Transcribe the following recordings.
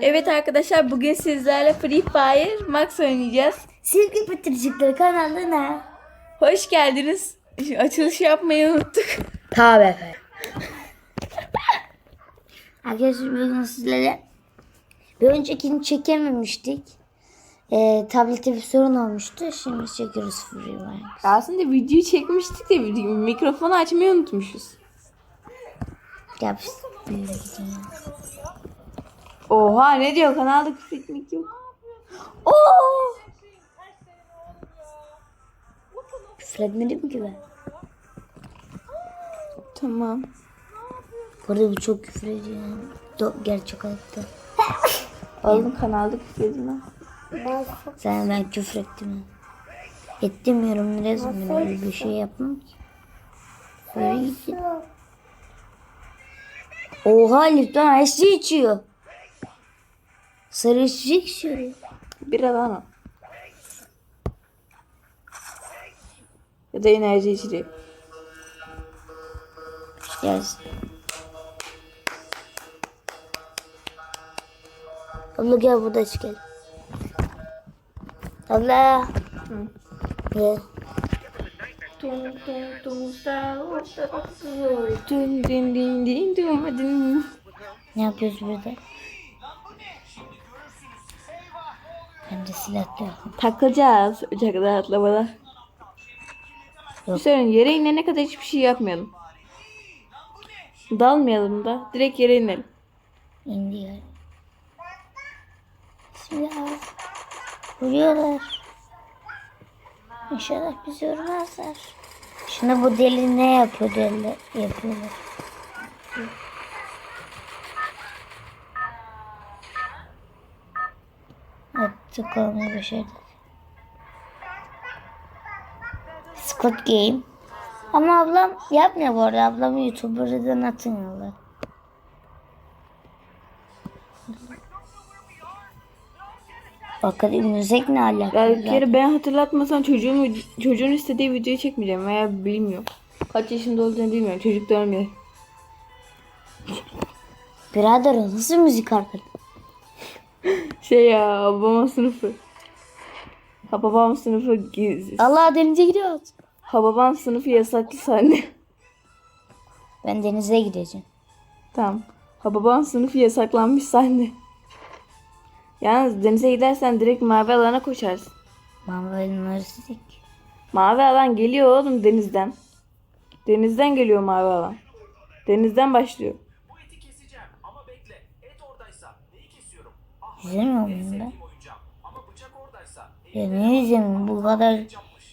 Evet arkadaşlar bugün sizlerle Free Fire Max oynayacağız. Silgi Pıtırcıkları kanalına. Hoş geldiniz. Açılışı yapmayı unuttuk. Tabi efendim. Arkadaşlar bugün sizlere bir öncekini çekememiştik. Ee, tablette bir sorun olmuştu. Şimdi çekiyoruz Free Fire. Aslında videoyu çekmiştik de video- mikrofonu açmayı unutmuşuz. Gel biz. Oha ne diyor kanalda etmek yok. Oo! Küfür etmedim ki ben. Tamam. Bu arada bu çok küfür ediyor. yani. Do- gerçek hayatta. Oğlum kanalda küfür edin. Sen ben küfür ettim. Etmiyorum biraz öyle bir şey yapmam ki. Böyle gitsin. Oha lütfen her şey içiyor. Sarı içecek içiyor. Bir alan o. Ya da enerji içeceği. Gelsin. Abla gel burada gel. Abla. Gel. Dün din din din din hadi. Ne yapıyoruz burada? Ben de silah yok. Takılacağız uçakta atlamada. Yok. Sorun yere inene kadar hiçbir şey yapmayalım. Dalmayalım da direkt yere inelim. İndi ya. Silah. Vuruyorlar. İnşallah bizi vurmazlar. Şimdi bu deli ne yapıyor deli yapıyorlar. Attık olmayı başardık. Squid Game. Ama ablam yapmıyor bu arada. Ablamı YouTuber'dan atmıyorlar. Bakalım müzik ne alaka? Ya bir kere ben hatırlatmasam çocuğun çocuğun istediği videoyu çekmeyeceğim veya bilmiyorum. Kaç yaşında olduğunu bilmiyorum. Çocuk görmüyor. Birader o nasıl müzik arkadaş? Şey ya babamın sınıfı. Ha babam sınıfı giz- Allah denize gidiyoruz. Ha babam sınıfı yasaklı sahne. Ben denize gideceğim. tamam. Ha babam sınıfı yasaklanmış sahne. Yalnız denize gidersen direkt mavi alana koşarsın. Mavi narsistik. Mavi alan geliyor oğlum denizden. Denizden geliyor mavi alan. Denizden başlıyor. Bu eti keseceğim ama bekle. Et oradaysa neyi kesiyorum? Yüzemiyor muyum ben? Ya ne yüzemiyorum bu kadar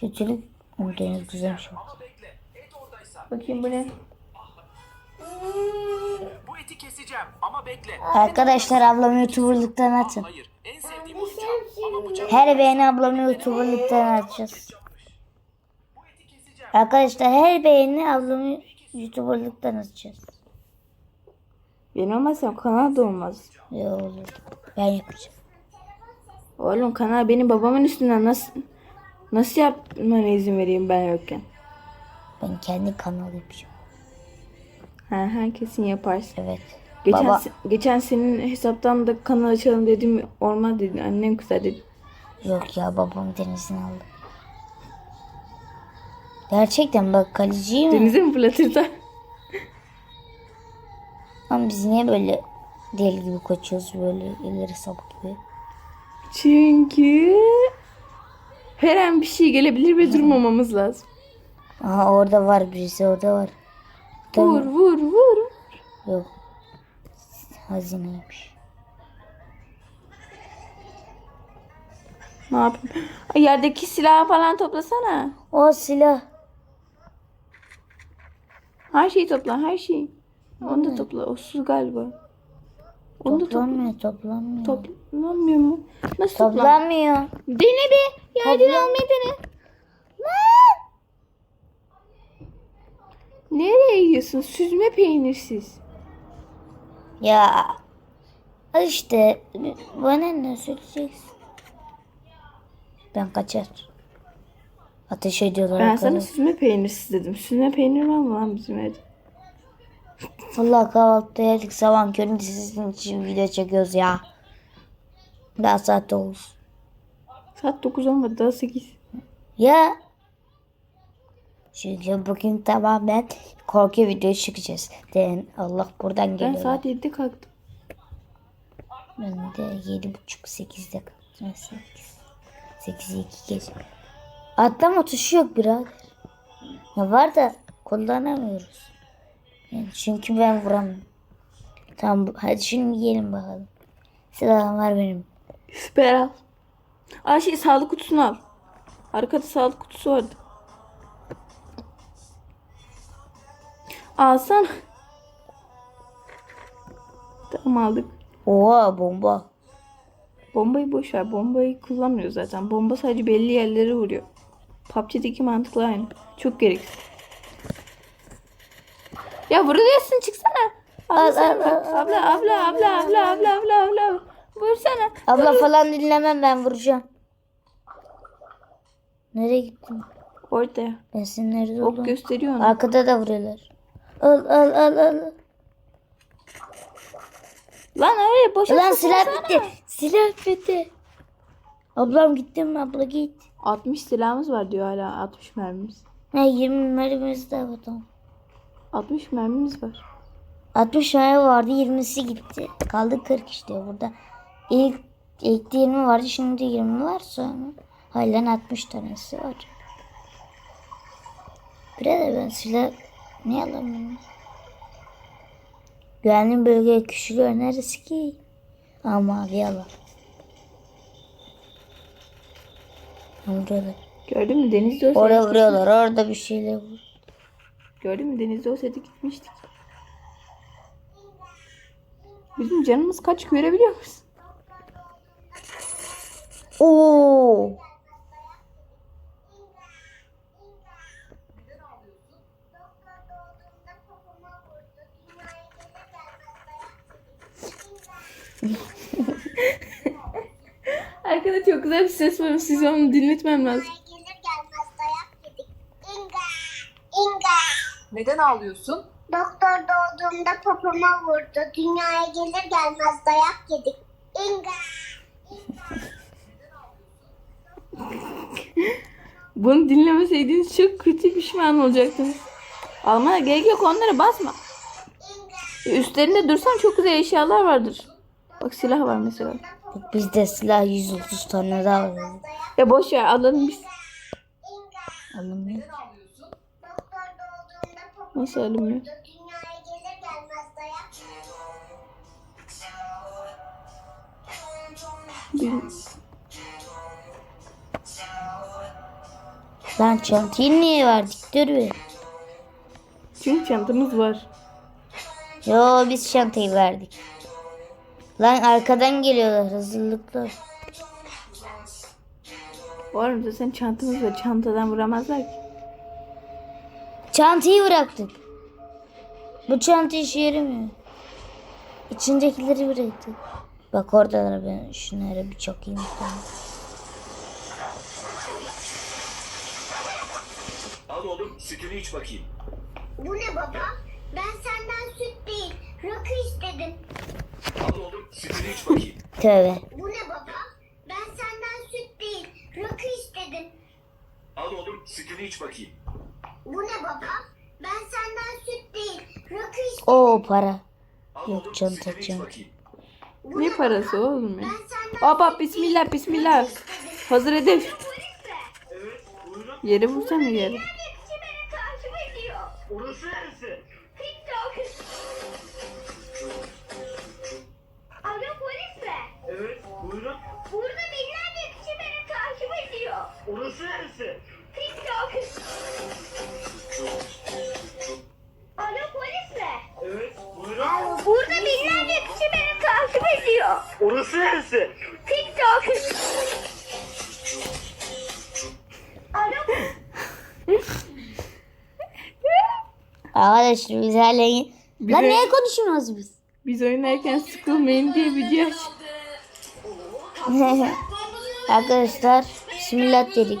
kötülük. O deniz güzelmiş. bak. ama bekle. Et oradaysa Bakayım bu ne? bu eti keseceğim ama bekle. Arkadaşlar ablamı YouTuber'lıktan atın. Hayır. En sevdiğim oyuncağım ama bıçak Her beğeni ablamı YouTuber'lıktan atacağız. bu eti keseceğim. Arkadaşlar her beğeni ablamı YouTuber'lıktan atacağız. Ben olmazsam kanal da olmaz. Ya olur. Ben yapacağım. Oğlum kanal benim babamın üstünden nasıl nasıl yapmana izin vereyim ben yokken? Ben kendi kanal yapacağım. Ha, ha kesin yaparsın. Evet. Geçen Baba. se- geçen senin hesaptan da kanal açalım dedim. Olmaz dedin. Annem kızar dedi. Yok ya babam denizden aldı. Gerçekten bak kaleciyi mi? Denize mi fırlatırsa? Ama biz niye böyle deli gibi koşuyoruz böyle ileri sapık gibi? Çünkü her an bir şey gelebilir ve durmamamız lazım. Aha orada var birisi orada var. Vur vur vur. Yok. Hazineymiş. Ne yapayım? Ay, Yerdeki silahı falan toplasana. O silah. Her şeyi topla her şeyi. Onu da topla. O su galiba. Onu da topla. Toplanmıyor toplanmıyor. Toplanmıyor mu? Nasıl toplan? Toplanmıyor. Dene bir. Yerden almayı dene. Nereye yiyorsun? Süzme peynirsiz. Ya işte bana ne söyleyeceksin? Ben kaçar. Ateş ediyorlar. Ben sana süzme peynirsiz dedim. Süzme peynir var mı lan bizim evde? Allah kahvaltıda yedik sabah köründe sizin için video çekiyoruz ya. Daha saat 9. Saat 9 olmadı daha 8. Ya. Çünkü bugün tamamen korku video çıkacağız. Den Allah buradan Ben geliyor. saat 7'de kalktım. Ben de yedi buçuk sekizde kalktım. Sekiz. Sekiz iki geç. Atlama tuşu yok birader. Ya var da kullanamıyoruz. Çünkü ben vuramıyorum. Tamam hadi şimdi yiyelim bakalım. Silahım var benim. Süper al. Aa şey sağlık kutusunu al. Arkada sağlık kutusu vardı. Alsana. Tamam aldık. Oha bomba. Bombayı boş ver. Bombayı kullanmıyor zaten. Bomba sadece belli yerlere vuruyor. PUBG'deki mantıkla aynı. Çok gereksiz. Ya vuruyorsun çıksana. Abla, sen- abla, abla, abla, abla, abla, abla, abla. Vursana. Abla falan dinlemem ben vuracağım. Nereye gittin? Orada. Ben senin nerede Ok olduğunu. gösteriyor onu. Arkada da vuruyorlar. Al al al al. Lan öyle boşa Ulan silah bitti. Silah bitti. Ablam gitti mi abla git. 60 silahımız var diyor hala 60 mermimiz. Ne 20 mermimiz daha var tamam. 60 mermimiz var. 60 mermi vardı 20'si gitti. Kaldı 40 işte burada. İlk, ilk de 20 vardı şimdi de 20 var sonra. Halen 60 tanesi var. Birader ben silah ne alamıyorum? Güvenli bölgeye küçülüyor neresi ki? Aa mavi alan. Vuruyorlar. Gördün mü denizde olsaydı. Oraya vuruyorlar orada bir şeyler vur. Gördün mü denizde olsaydı gitmiştik. Bizim canımız kaç görebiliyor musun? Oo. Arkada çok güzel bir ses var. Size onu dinletmem lazım. gelir gelmez dayak yedik. İnga, İnga. Neden ağlıyorsun? Doktor doğduğumda popoma vurdu. Dünyaya gelir gelmez dayak yedik. İnga. Bunu dinlemeseydiniz çok kötü pişman olacaktınız. Almana gerek yok onlara basma. Üstlerinde dursan çok güzel eşyalar vardır. Bak silah var mesela. Bak bizde silah 130 tane daha var. Ya boş ver alalım biz. Doğduğumda popoma Nasıl alınmıyor? Lan çantayı niye verdik dur bir. Çünkü çantamız var. Yo biz çantayı verdik. Lan arkadan geliyorlar hazırlıklı. Oğlum zaten çantamız var. Çantadan vuramazlar ki. Çantayı bıraktık. Bu çanta işe yaramıyor. İçindekileri bıraktık. Bak oradalar ben şunlara bir çakayım. Tamam. Al oğlum sütünü iç bakayım. Bu ne baba? Ben senden süt değil, rakı istedim. Al oğlum sütünü iç bakayım. Tövbe. Bu ne baba? Ben senden süt değil, rakı istedim. Al oğlum sütünü iç bakayım. Bu ne baba? Ben senden süt değil, rakı istedim. O para. Yok, oğlum çanta. bakayım. Bu Ne baba? parası oğlum ya? Ben senden hop bismillah bismillah. Hazır hedef. Evet buyurun. Yere vursana yere. Hepsi beni takip ediyor. Orası neresi? TikTok. Alo polis mi? Evet buyurun. Burada binlerce kişi beni takip ediyor. Orası neresi? Arkadaşlar biz hala... Bir Lan neye konuşuyoruz biz? Biz oynarken sıkılmayın diye video aç. Arkadaşlar bismillah dedik.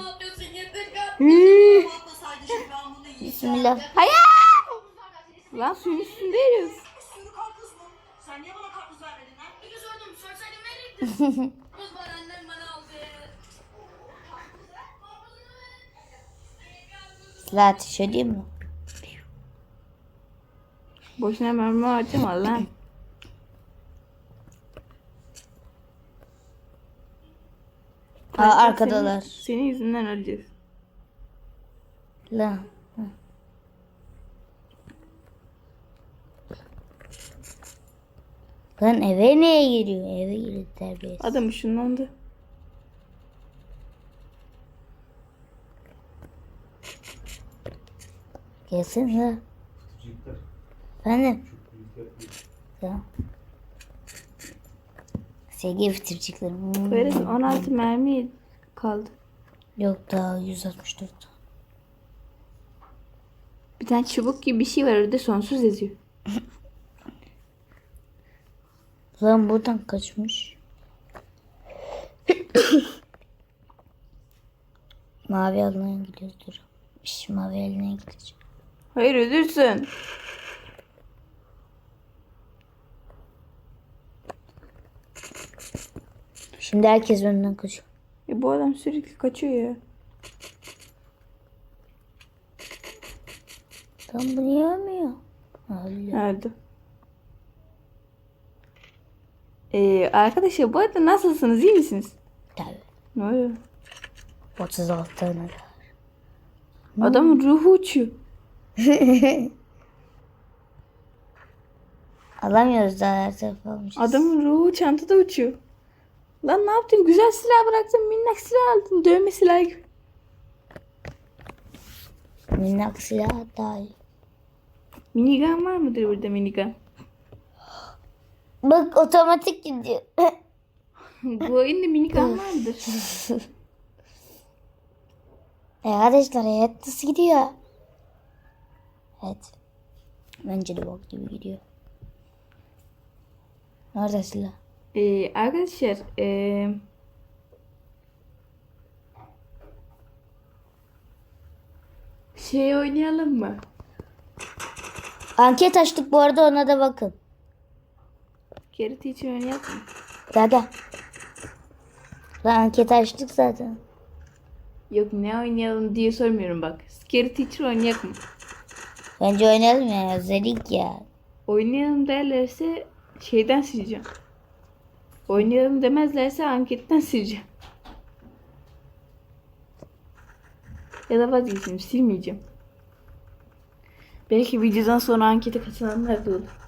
Bismillah. Hayır. Lan suyun üstündeyiz. Sürü karpuz mu? Sen niye bana karpuz vermedin lan? Bir sordum. Sorsaydın verirdim. Kız var annem bana aldı. Silah ateş edeyim mi? Boşuna mermi harcama lan. Aa, arkadalar. Senin, senin yüzünden öleceğiz. Lan. Lan eve niye giriyor? Eve giriyor terbiyesiz. Adam ışınlandı. Gelsene. Efendim? Tamam. Sevgi bitiriciklerim. Hmm. Böyle 16 mermi kaldı. Yok daha 164. Bir tane çubuk gibi bir şey var orada sonsuz yazıyor. Lan buradan kaçmış. mavi alana gidiyoruz dur. Şş, mavi eline gideceğim. Hayır ölürsün. Şimdi herkes önünden kaçıyor. E bu adam sürekli kaçıyor ya. Lan bu niye ölmüyor? Öldü. Öldü. Ee, arkadaşlar bu arada nasılsınız? iyi misiniz? Tabii. Ne oluyor? 36 tane var. Adamın ruhu uçuyor. Alamıyoruz daha her tarafı almışız. Adamın ruhu çantada uçuyor. Lan ne yaptın? Güzel silah bıraktın. Minnak silah aldın. Dövme silahı gibi. Minnak silah daha iyi. Minigun var mıdır burada minigun? Bak otomatik gidiyor. bu oyunda minigun var mıdır? e arkadaşlar hayat nasıl gidiyor? Evet. Bence de bok gibi gidiyor. Nerede silah? Ee, arkadaşlar ee, şey oynayalım mı? Anket açtık bu arada ona da bakın. Geri teacher oynayalım mı? Gel gel. Lan anket açtık zaten. Yok ne oynayalım diye sormuyorum bak. Scary Teacher oynayalım mı? Bence oynayalım ya. Özledik ya. Oynayalım derlerse şeyden sileceğim. Oynayalım demezlerse anketten sileceğim. Ya da vazgeçeyim silmeyeceğim. Belki videodan sonra ankete katılanlar da olur.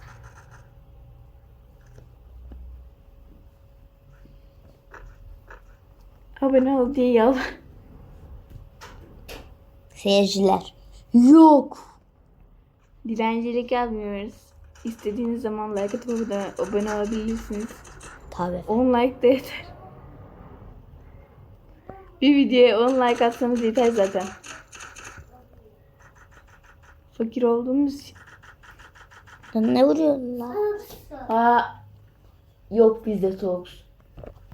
Abone ol diye yalvar. Seyirciler. Yok. Dilencilik yapmıyoruz. İstediğiniz zaman like atıp abone olabilirsiniz. Tabii. 10 like de yeter. Bir videoya 10 like atsanız yeter zaten. Fakir olduğumuz için. Ne vuruyorsun lan? Aa, yok bizde soğuk. su.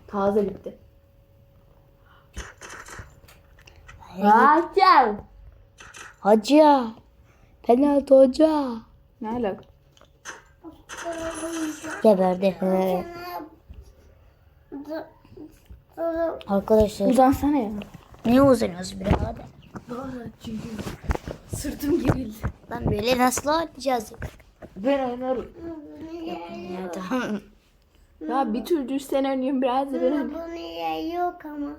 Taze bitti. Hacı. Hoca. Penaltı hoca. Ne alaka? Geberdi. Arkadaşlar Uzansana ya. niye uzanıyoruz birader? çünkü sırtım gerildi. Lan böyle nasıl oynayacağız? Ben oynarım. Ya tamam. Ya bir türlü sen oynuyorsun biraz da ben. Bunu yer yok ama.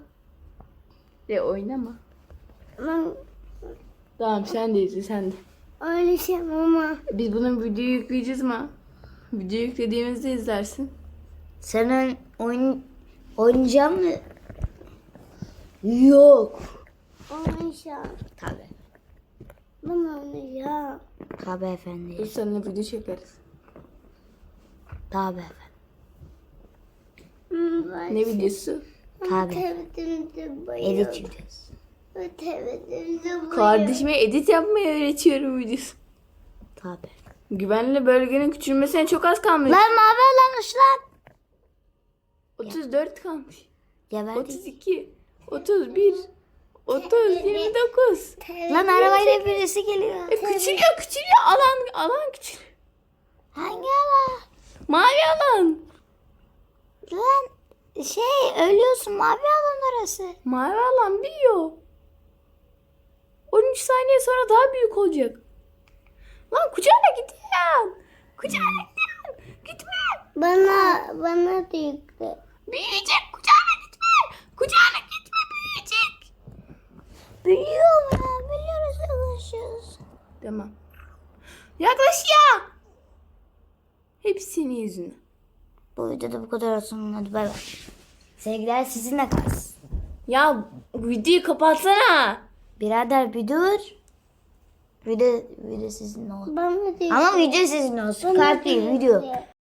De oynama. Ben Tamam sen de izle sen de. öyle şey ama. Biz bunun videoyu yükleyeceğiz mi? Video yüklediğimizde izlersin. Sen oyun, oynayacak mı? Yok. Oynayacağım. Tabii. Ben oynayacağım. Tabii efendim. Dur seninle video çekeriz. Tabii efendim. Hmm, Ben Ne videosu? Bayıldım. Edit çekiyoruz. Kardeşime edit yapmayı öğretiyorum videosu. Tabii. Güvenli bölgenin küçülmesine çok az kalmış. Lan mavi olamış lan. 34 kalmış. Geberdi. 32, 31, 30, 29. Lan arabayla birisi geliyor. E, küçülüyor küçülüyor alan alan küçülüyor. Hangi alan? Mavi alan. Lan şey ölüyorsun mavi alan orası. Mavi alan büyüyor. 13 saniye sonra daha büyük olacak. Lan kucağına gidiyorsun. Kucağına gidiyorsun. Gitme. Bana, bana da yükle. Büyüyecek. Kucağına gitme. Kucağına gitme büyüyecek. Biliyorum ya biliyoruz yaklaşıyoruz. Tamam. Yaklaşıyor. Hepsi senin yüzünden. Bu videoda bu kadar olsun. Hadi bay bay. Sevgiler sizinle kalsın. Ya videoyu kapatsana. Birader bir dur. Video, video sizinle olsun. Bana da Ama video sizinle olsun. Kart değil video.